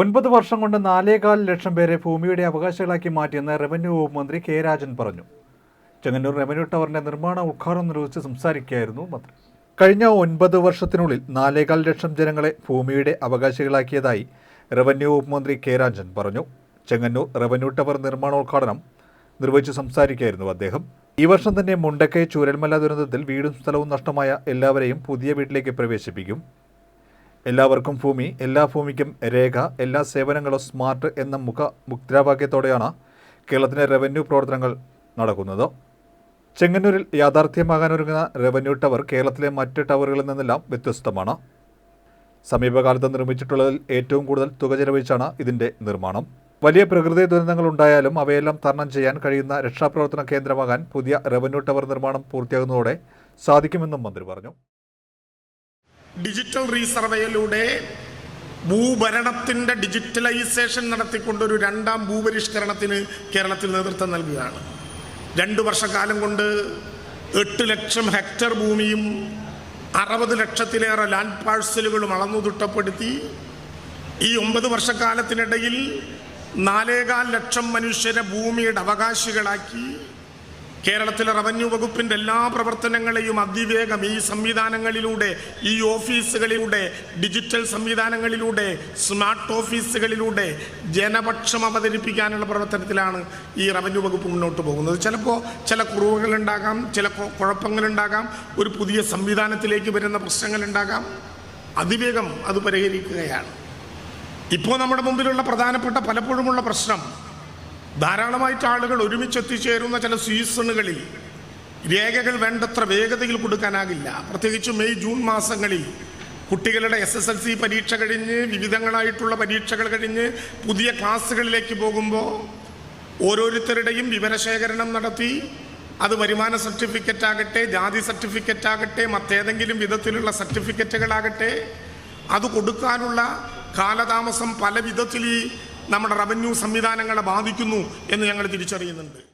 ഒൻപത് വർഷം കൊണ്ട് നാലേകാൽ ലക്ഷം പേരെ ഭൂമിയുടെ അവകാശികളാക്കി മാറ്റിയെന്ന് റവന്യൂ വകുപ്പ് മന്ത്രി കെ രാജൻ പറഞ്ഞു. ചെങ്ങന്നൂർ റവന്യൂ ടവറിന്റെ നിർമ്മാണ ഉദ്ഘാടനം നിർവഹിച്ച് സംസാരിക്കുകയായിരുന്നു മന്ത്രി. കഴിഞ്ഞ ഒൻപത് വർഷത്തിനുള്ളിൽ നാലേകാൽ ലക്ഷം ജനങ്ങളെ ഭൂമിയുടെ അവകാശികളാക്കിയതായി റവന്യൂ വകുപ്പ് മന്ത്രി കെ രാജൻ പറഞ്ഞു. ചെങ്ങന്നൂർ റവന്യൂ ടവർ നിർമ്മാണോദ്ഘാടനം നിർവഹിച്ച് സംസാരിക്കുകയായിരുന്നു അദ്ദേഹം. ഈ വർഷം തന്നെ മുണ്ടക്കൈ ചൂരൽമല ദുരന്തത്തിൽ വീടും സ്ഥലവും നഷ്ടമായ എല്ലാവരെയും പുതിയ വീട്ടിലേക്ക് പ്രവേശിപ്പിക്കും. എല്ലാവർക്കും ഭൂമി എല്ലാ ഭൂമിക്കും രേഖ എല്ലാ സേവനങ്ങളും സ്മാർട്ട് എന്ന മുഖ മുദ്രാവാക്യത്തോടെയാണ് കേരളത്തിലെ റവന്യൂ പ്രവർത്തനങ്ങൾ നടക്കുന്നത്. ചെങ്ങന്നൂരിൽ യാഥാർത്ഥ്യമാകാനൊരുങ്ങുന്ന റവന്യൂ ടവർ കേരളത്തിലെ മറ്റ് ടവറുകളിൽ നിന്നെല്ലാം വ്യത്യസ്തമാണ്. സമീപകാലത്ത് നിർമ്മിച്ചിട്ടുള്ളതിൽ ഏറ്റവും കൂടുതൽ തുക ചെലവഴിച്ചാണ് ഇതിന്റെ നിർമ്മാണം. വലിയ പ്രകൃതി ദുരന്തങ്ങൾ ഉണ്ടായാലും അവയെല്ലാം തരണം ചെയ്യാൻ കഴിയുന്ന രക്ഷാപ്രവർത്തന കേന്ദ്രമാകാൻ പുതിയ റവന്യൂ ടവർ നിർമ്മാണം പൂർത്തിയാകുന്നതോടെ സാധിക്കുമെന്നും മന്ത്രി പറഞ്ഞു. ഡിജിറ്റൽ റീസർവേയിലൂടെ ഭൂഭരണത്തിന്റെ ഡിജിറ്റലൈസേഷൻ നടത്തിക്കൊണ്ടൊരു രണ്ടാം ഭൂപരിഷ്കരണത്തിന് കേരളത്തിൽ നേതൃത്വം നൽകുകയാണ്. രണ്ട് വർഷക്കാലം കൊണ്ട് എട്ട് ലക്ഷം ഹെക്ടർ ഭൂമിയും അറുപത് ലക്ഷത്തിലേറെ ലാൻഡ് പാഴ്സലുകളും അളന്നു തിട്ടപ്പെടുത്തി. ഈ ഒമ്പത് വർഷക്കാലത്തിനിടയിൽ നാലേകാൽ ലക്ഷം മനുഷ്യരെ ഭൂമിയുടെ അവകാശികളാക്കി. കേരളത്തിലെ റവന്യൂ വകുപ്പിന്റെ എല്ലാ പ്രവർത്തനങ്ങളെയും അതിവേഗം ഈ സംവിധാനങ്ങളിലൂടെ ഈ ഓഫീസുകളിലൂടെ ഡിജിറ്റൽ സംവിധാനങ്ങളിലൂടെ സ്മാർട്ട് ഓഫീസുകളിലൂടെ ജനപക്ഷം അവതരിപ്പിക്കാനുള്ള പ്രവർത്തനത്തിലാണ് ഈ റവന്യൂ വകുപ്പ് മുന്നോട്ട് പോകുന്നത്. ചിലപ്പോൾ ചില കുറവുകളുണ്ടാകാം ചില കുഴപ്പങ്ങളുണ്ടാകാം ഒരു പുതിയ സംവിധാനത്തിലേക്ക് വരുന്ന പ്രശ്നങ്ങളുണ്ടാകാം. അതിവേഗം അത് പരിഹരിക്കുകയാണ്. ഇപ്പോൾ നമ്മുടെ മുമ്പിലുള്ള പ്രധാനപ്പെട്ട പലപ്പോഴുമുള്ള പ്രശ്നം ധാരാളമായിട്ട് ആളുകൾ ഒരുമിച്ച് എത്തിച്ചേരുന്ന ചില സീസണുകളിൽ രേഖകൾ വേണ്ടത്ര വേഗതയിൽ കൊടുക്കാനാകില്ല. പ്രത്യേകിച്ച് മെയ് ജൂൺ മാസങ്ങളിൽ കുട്ടികളുടെ എസ് എസ് എൽ സി പരീക്ഷ കഴിഞ്ഞ് വിവിധങ്ങളായിട്ടുള്ള പരീക്ഷകൾ കഴിഞ്ഞ് പുതിയ ക്ലാസ്സുകളിലേക്ക് പോകുമ്പോൾ ഓരോരുത്തരുടെയും വിവരശേഖരണം നടത്തി അത് വരുമാന സർട്ടിഫിക്കറ്റ് ആകട്ടെ ജാതി സർട്ടിഫിക്കറ്റ് ആകട്ടെ മറ്റേതെങ്കിലും വിധത്തിലുള്ള സർട്ടിഫിക്കറ്റുകളാകട്ടെ അത് കൊടുക്കാനുള്ള കാലതാമസം പല വിധത്തിൽ ഈ നമ്മുടെ റവന്യൂ സംവിധാനങ്ങളെ ബാധിക്കുന്നു എന്ന് ഞങ്ങൾ തിരിച്ചറിയുന്നുണ്ട്.